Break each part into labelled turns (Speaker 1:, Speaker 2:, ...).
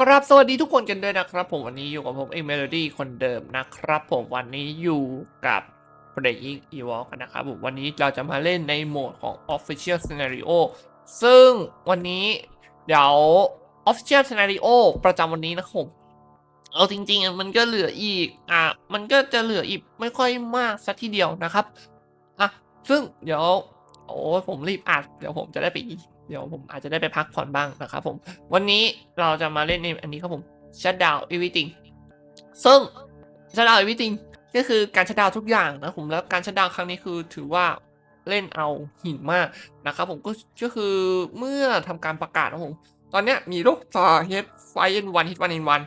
Speaker 1: ครับสวัสดีทุกคนกันด้วยนะครับผมวันนี้อยู่กับผมเองเมโลดี้คนเดิมนะครับผมวันนี้อยู่กับ Playing Evolve กันนะครับผมวันนี้เราจะมาเล่นในโหมดของ Official Scenario ซึ่งวันนี้เดี๋ยว Official Scenario ประจำวันนี้นะผมเอาจริงๆมันก็เหลืออีกอะมันก็จะเหลืออีกไม่ค่อยมากสักทีเดียวนะครับอะซึ่งเดี๋ยวโอ้ผมรีบอัดเดี๋ยวผมจะได้ไป เดี๋ยวผมอาจจะได้ไปพักผ่อนบ้างนะครับผม วันนี้เราจะมาเล่นในอันนี้ครับผม shut down everything ซึ่ง shut down everything ก็คือการ shut down ทุกอย่างนะผมแล้วการ shut down ครั้งนี้คือถือว่าเล่นเอาหินมากนะครับผมก็ก็คือเมื่อทำการประกาศนะผมตอนนี้มีโรคซาเฮดไฟเอ็นวันฮิตวันอินวัน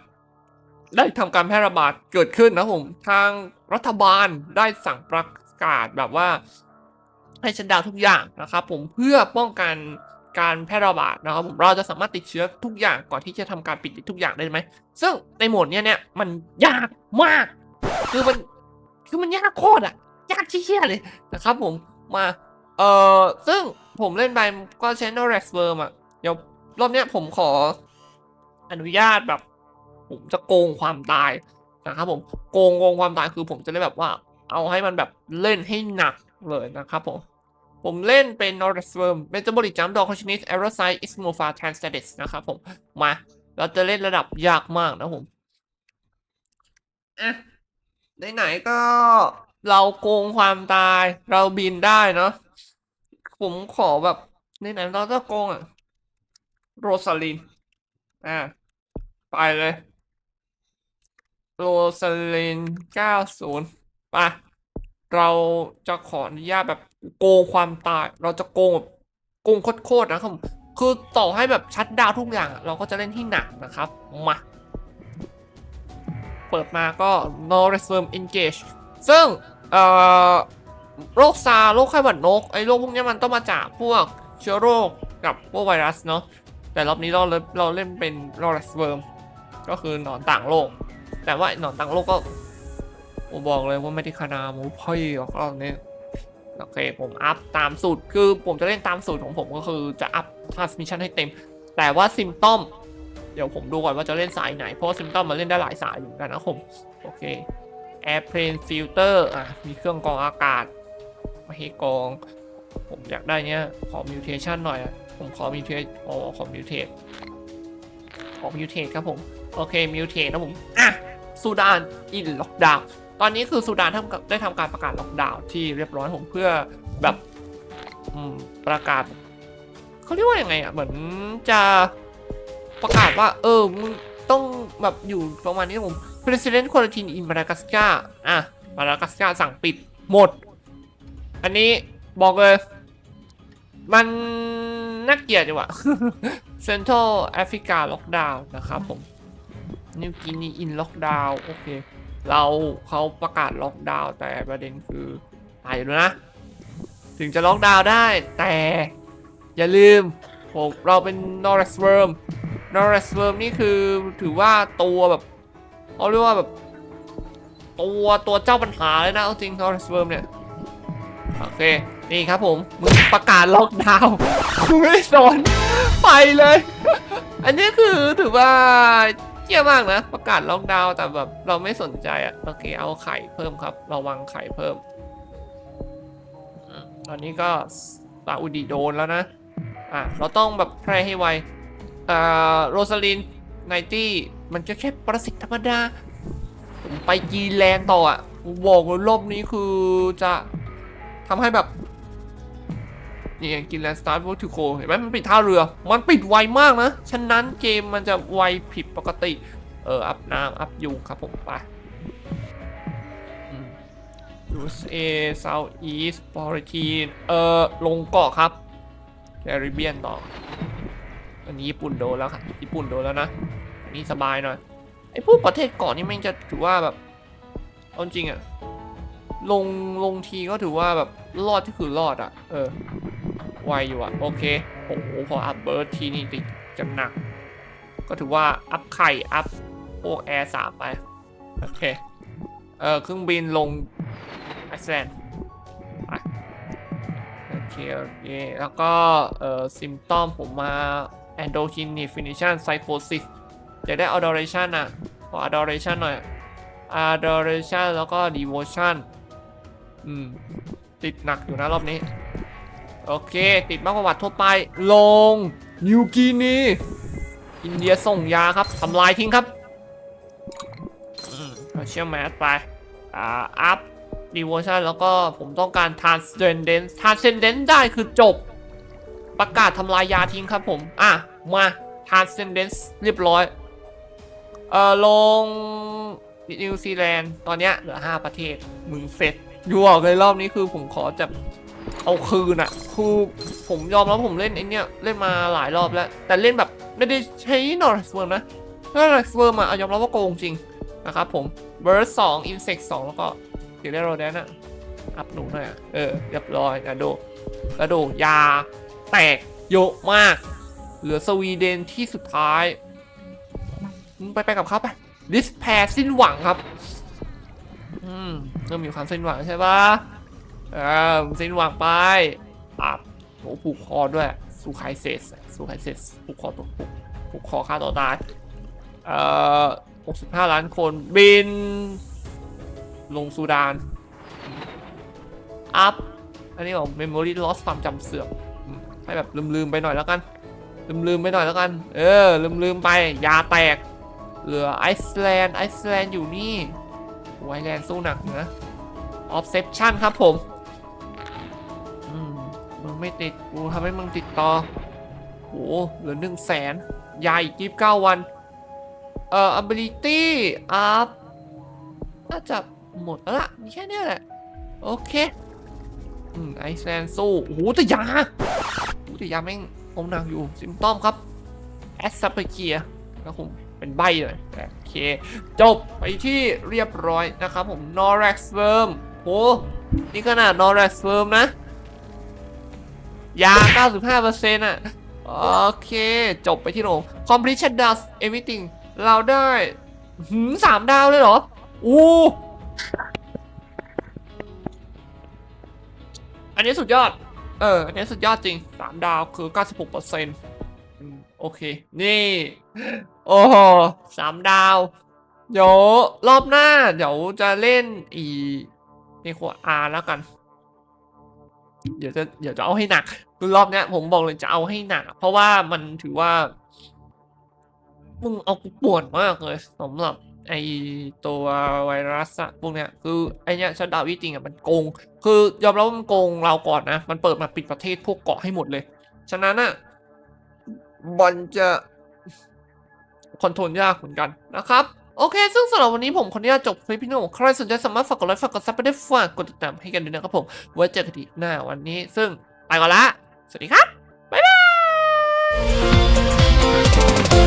Speaker 1: ได้ทำการแพร่ระบาดเกิดขึ้นนะผมทางรัฐบาลได้สั่งประกาศแบบว่า ให้ชันดาวทุกอย่างนะครับผมเพื่อป้องกัน การแพร่ระบาดนะครับผมเราจะสามารถติดเชื้อทุกอย่างก่อนที่จะทำการปิดทุกอย่างได้ไหมซึ่งในโหมดเนี้ยเนี่ยมันยากมาก คือมันคือมันยากโคตรอะยากเชี่ยเลยนะครับผมมาเอ่อซึ่งผมเล่นไปก็ใช้ n o r e x w o r m อะเดี๋ยวรอบเนี้ยผมขออนุญาตแบบ ผมจะโกงความตายนะครับผมโกงโกงความตายคือผมจะเล่นแบบว่า เอาให้มันแบบเล่นให้หนักเลยนะครับผม ผมเล่นเป็น n o r d s w o r m Metabolic Jump Dog Continuous Aerosite Ismopha Transtatus นะครับผม มา เราจะเล่นระดับยากมากนะผมอะไหนๆก็เราโกงความตายเราบินได้เนาะผมขอแบบไหนๆเราจะโกงอะโรซาลินอะไปเลย โรซาลิน90ไป เราจะขออนุญาตแบบโกงความตาย เราจะโกงแบบโกงโคตรๆนะครับ คือต่อให้แบบชัดดาวทุกอย่าง เราก็จะเล่นที่หนักนะครับ มา เปิดมาก็ no resume engage ซึ่ง เอ่อ โรคซาร์โรคไข้หวัดนก ไอ้โรคพวกนี้มันต้องมาจากพวกเชื้อโรคกับพวกไวรัสเนาะ แต่รอบนี้เราเล่นเราเล่นเป็นโรลัสเวิร์มก็คือหนอนต่างโลก แต่ว่าหนอนต่างโลกก็ ผมบอกเลยว่าไม่ได้ขนาดหมูพ่อยหรอกรอบนี้โอเคผมอัพตามสูตรคือผมจะเล่นตามสูตรของผมก็คือจะอัพ transmission ให้เต็ม แต่ว่าซิมตอมเดี๋ยวผมดูก่อนว่าจะเล่นสายไหน เพราะซิมตอมมันเล่นได้หลายสายอยู่เหมือนกันนะผม โอเค airplane filter อะมีเครื่องกรองอากาศมาให้กรอง ผมอยากได้เนี้ยขอ mutation หน่อย ผมขอ mutate อ๋อขอ mutate ขอ mutate ครับผม โอเค mutate นะผม อะซูดานอินล็อกดาวน์ ตอนนี้คือซูดานได้ทำการประกาศล็อกดาวน์ที่เรียบร้อยผมเพื่อแบบประกาศเขาเรียกว่ายังไงอะเหมือนจะประกาศว่า เออมึงต้องแบบอยู่ประมาณนี้ผม President Quarantine in Madagascar อะ Madagascar สั่งปิดหมด อันนี้บอกเลย มันน่าเกลียดดีว่ะ Central Africa Lockdown นะครับผมนิวกินีอินล็อกดาวน์โอเค เราเขาประกาศล็อกดาวน์แต่ประเด็นคือตายอยู่นะ ถึงจะล็อกดาวน์ได้ แต่อย่าลืมผมเราเป็น n o r ร s w o r m n o r ร s w o r m นี่คือถือว่าตัวแบบเขาเรียกว่าแบบ ตัวตัวเจ้าปัญหาเลยนะจริง n o r ร s w o r m เนี่ย โอเค นี่ครับผม มึงประกาศล็อกดาวน์กูไม่สนไปเลย อันนี้คือถือว่า เยี่ยมากนะ ประกาศล็อกดาวน์แต่แบบเราไม่สนใจอะโอเคเอาไข่เพิ่มครับ ระวังไข่เพิ่มตอนนี้ก็ซาอุดีโดนแล้วนะ อะ เราต้องแบบแพร่ให้ไวอ่าโรซาลินไนตี้มันก็แค่ประสิทธิ์ธรรมดา ผมไปกีแลนต่ออะบอกเลยรอบนี้คือจะทำให้แบบ นี่ไงกินแลนสตาร์ทวอทูโคเห็นไหมมันปิดท่าเรือ มันปิดไวมากนะ ฉะนั้นเกมมันจะไวผิดปกติ เออ อัพน้ำอัพยุงครับผมไปอืม USA South East p o r t i n เออลงเกาะครับแคริบเบียนต่อ อันนี้ญี่ปุ่นโดนแล้วครับญี่ปุ่นโดนแล้วนะ อันนี้สบายหน่อยไอ้พวกประเทศเกาะนี่ม่งจะถือว่าแบบเอาจริงอะลงลงทีก็ถือว่าแบบรอดที่คือรอดอะเออ ไวอยู่อะโอเคโอ้โหพออัพเบิร์ดทีนี่ติดจะหนัก ก็ถือว่าอัพไข่อัพพวกแอร์สามไป โอเค เออเครื่องบินลงไอซ์แลนด์ไปโอเคโอเค แล้วก็ เอ่อซิมตอมผมมา endocrine definition psychosis อยากได้ adoration อะ ขอ adoration หน่อย adoration แล้วก็ devotion อืม ติดหนักอยู่นะรอบนี้ โอเค ติดมากกว่าวัดทั่วไป ลง นิวกินีอินเดียส่งยาครับทำลายทิ้งครับเชื่อแมสไป อ่า อัพ devotion แล้วก็ผมต้องการ transcendence transcendence ได้คือจบ ประกาศทำลายยาทิ้งครับผม อะ มา transcendence เรียบร้อย เอ่อ ลงนิวซีแลนด์ ตอนเนี้ยเหลือ 5 ประเทศ มึงเสร็จ อยู่ออกเลยรอบนี้คือผมขอจะ เอาคืนอะคือผมยอมแล้วผมเล่นไอเนี้ยเล่นมาหลายรอบแล้ว แต่เล่นแบบไม่ได้ใช้นอร์สเวิร์มนะนอร์สเวิร์มอะเอายอมรับว่าโกงจริงนะครับผมเบิร์สองอินเสกสองแล้วก็เดี๋ยวได้โรแดนอะอัพหนูหน่อยอะเออเรียบร้อยนะโดแล้วโดยาแตกเยอะมาก เหลือสวีเดนที่สุดท้ายไปไปกับเขาไปดิสแพรสิ้นหวังครับ อืมเริ่มมีความสิ้นหวังใช่ปะ ออสิ้นหวังไปอะโหผูกคอด้วยสูไคเซสสูไคเซสผูกคอตัวผูกผูกคอฆ่าตัวตายเอ่อ65 ล้านคนบิน ลงซูดาน อัพ อันนี้บอก memory loss ความจำเสื่อมให้แบบลืมๆไปหน่อยแล้วกัน ลืมๆไปหน่อยแล้วกัน เออ ลืมๆไป ยาแตก เหลือไอซ์แลนด์ไอซ์แลนด์อยู่นี่ไวแลนด์สู้หนักนะ obsession ครับผม ไม่ติดกูทำให้มึงติดต่อโหเหลือหนึ่งแสนยาอีกยี่สิบเก้าวันเอ่อ ability up น่าจะหมดแล้วล่ะมีแค่นี้แหละ โอเค อืม ไอซ์แลนด์สู้โอ้โหแต่ยาโอ้โหแต่ยาแม่งอมหนักอยู่ซิมตอมครับ แอสซัปเปเกียก็คงเป็นใบเลยโอเค จบไปที่เรียบร้อยนะครับผม n o r a x f i r m โหนี่ขนาด n o r a x f i r m นะ ยา 95%อะ โอเค จบไปที่โรง completion does everything เราได้หืมสามดาวเลยเหรอ อู้ อันนี้สุดยอด เออ อันนี้สุดยอดจริงสามดาวคือ 96%โอเค นี่ โอ้โหสามดาว เดี๋ยวรอบหน้า เดี๋ยวจะเล่นอีนี่ขวอาแล้วกัน เดี๋ยวจะ เดี๋ยวจะเอาให้หนัก คือรอบเนี้ยผมบอกเลยจะเอาให้หนัก เพราะว่ามันถือว่า มึงเอากูปวดมากเลยสำหรับไอตัวไวรัสอะพวกเนี้ยคือไอเนี้ยชัดดาวจริงอะมันโกง คือยอมรับว่ามันโกงเราก่อนนะ มันเปิดมาปิดประเทศพวกเกาะให้หมดเลย ฉะนั้นอะมันจะคอนโทรลยากเหมือนกันนะครับ โอเค ซึ่งสำหรับวันนี้ผมขออนุญาตจบคลิปพี่โน่ใครสนใจสามารถฝากกดไลค์ฝากกดซับไปได้ฝากกดติดตามให้กันด้วยนะครับผม ไว้เจอกันอีกหน้าวันนี้ ซึ่งไปก่อนละ สวัสดีครับ บ๊ายบาย